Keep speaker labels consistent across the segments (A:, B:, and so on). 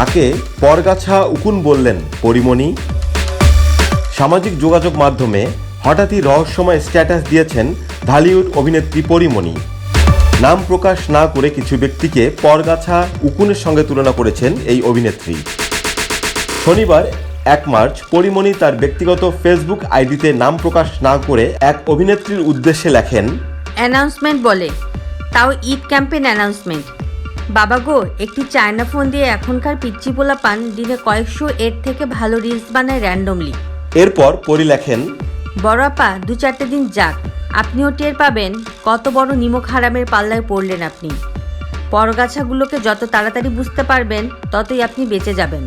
A: কাকে পরগাছা উকুন বললেন পরিমণি। সামাজিক যোগাযোগ মাধ্যমে হঠাৎই রহস্যময় স্ট্যাটাস দিয়েছেন ঢালিউড অভিনেত্রী পরিমণি। নাম প্রকাশ না করে কিছু ব্যক্তিকে পরগাছা উকুনের সঙ্গে তুলনা করেছেন এই অভিনেত্রী। শনিবার এক মার্চ পরিমণি তার ব্যক্তিগত ফেসবুক আইডিতে নাম প্রকাশ না করে এক অভিনেত্রীর উদ্দেশ্যে লেখেন
B: অ্যানাউন্সমেন্ট বলে। তাও ঈদ ক্যাম্পেইন অ্যানাউন্সমেন্ট বাবা গো একটি চায়না ফোন দিয়ে এখনকার পিচ্চি পোলা পান দিনে কয়েকশো এর থেকে ভালো রিলস বানায় র্যান্ডমলি
A: এরপর পরি লেখেন
B: বড় আপা দু চারটে দিন যাক আপনিও টের পাবেন কত বড় নিমক হারামের পাল্লায় পড়লেন আপনি। পরগাছাগুলোকে যত তাড়াতাড়ি বুঝতে পারবেন ততই আপনি বেঁচে যাবেন।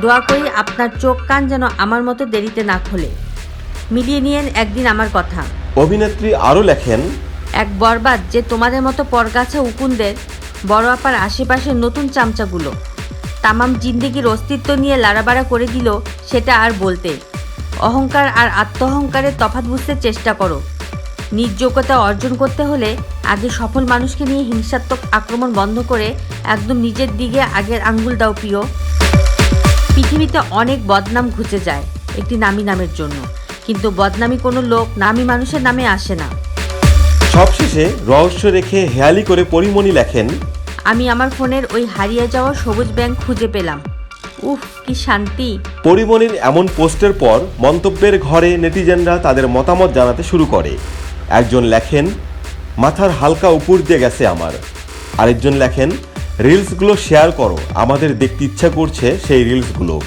B: দোয়া করি আপনার চোখ কান যেন আমার মতো দেরিতে না খোলে। মিলিয়ে নিয়েন একদিন আমার কথা।
A: অভিনেত্রী আরও লেখেন
B: এক বরবাদ যে তোমাদের মতো পরগাছা উকুনদের বড় আপার আশেপাশের নতুন চামচাগুলো। তামাম জিন্দেগির অস্তিত্ব নিয়ে লাড়াবাড়া করে দিল সেটা আর বলতে। অহংকার আর আত্মহংকারের তফাৎ বুঝতে চেষ্টা করো। নিজ যোগ্যতা অর্জন করতে হলে আগে সফল মানুষকে নিয়ে হিংসাত্মক আক্রমণ বন্ধ করে একদম নিজের দিকে আগের আঙ্গুল দাও প্রিয়। পৃথিবীতে অনেক বদনাম ঘুচে যায় একটি নামি নামের জন্য। কিন্তু বদনামি কোনো লোক নামি মানুষের নামে আসে না।
A: সবশেষে রহস্য রেখে হেয়ালি করে পরিমণি লেখেন
B: আমি আমার ফোনের ওই হারিয়ে যাওয়া সবুজ ব্যাংক খুঁজে পেলাম। উফ, কি শান্তি।
A: পরিমণির এমন পোস্টের পর মন্তব্যের ঘরে নেটিজেনরা তাদের মতামত জানাতে শুরু করে। একজন লেখেন, মাথার হালকা উপর দিয়ে গেছে আমার। আরেকজন লেখেন, রিলসগুলো শেয়ার করো, আমাদের দেখতে ইচ্ছা করছে সেই রিলসগুলো।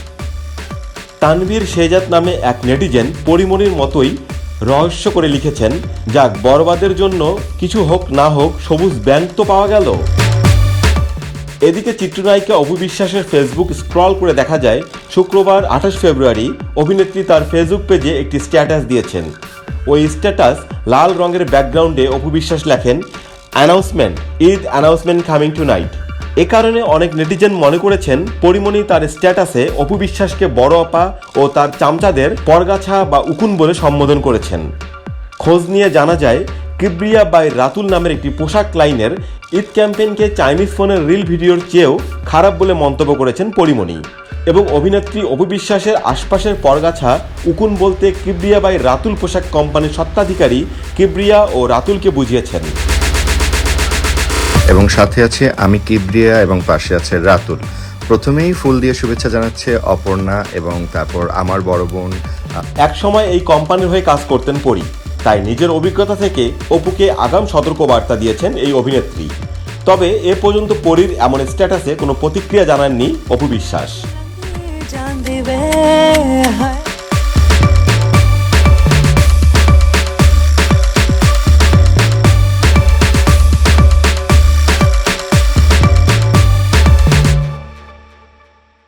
A: তানভীর শেজাত নামে এক নেটিজেন পরিমণির মতোই রহস্য করে লিখেছেন, যাক, বরবাদের জন্য কিছু হোক না হোক, সবুজ ব্যাংক তো পাওয়া গেল। এদিকে চিত্রনায়িকা অপবিশ্বাসের ফেসবুক স্ক্রল করে দেখা যায়, শুক্রবার আঠাশ ফেব্রুয়ারি অভিনেত্রী তার ফেসবুক পেজে একটি স্ট্যাটাস দিয়েছেন। ওই স্ট্যাটাস লাল রঙের ব্যাকগ্রাউন্ডে অপবিশ্বাস লেখেন announcement Eid announcement coming tonight এ কারণে অনেক নেটিজেন মনে করেছেন, পরিমণি তার স্ট্যাটাসে অপবিশ্বাসকে বড় আপা ও তার চামচাদের পরগাছা বা উকুন বলে সম্বোধন করেছেন। খোঁজ নিয়ে জানা যায় কিব্রিয়া বাই রাতুল নামের একটি পোশাক লাইনের ঈদ ক্যাম্পেইনকে চাইনিজ ফোনের রিল ভিডিওর চেয়েও খারাপ বলে মন্তব্য করেছেন পরিমণি এবং অভিনেত্রী অপবিশ্বাসের আশপাশের পরগাছা উকুন বলতে কিব্রিয়া বাই রাতুল পোশাক কোম্পানির সত্ত্বাধিকারী কিব্রিয়া ও রাতুলকে বুঝিয়েছেন।
C: এবং সাথে আছে আমি কিবরিয়া এবং পাশে আছে রাতুল। প্রথমেই ফুল দিয়ে শুভেচ্ছা জানাচ্ছে অপর্ণা এবং তারপর আমার বড় বোন
A: একসময় এই কোম্পানির হয়ে কাজ করতেন পরি। তাই নিজের অভিজ্ঞতা থেকে অপুকে আগাম সতর্কবার্তা দিয়েছেন এই অভিনেত্রী। তবে এ পর্যন্ত পরীর এমন স্ট্যাটাসে কোনো প্রতিক্রিয়া জানাননি অপু বিশ্বাস।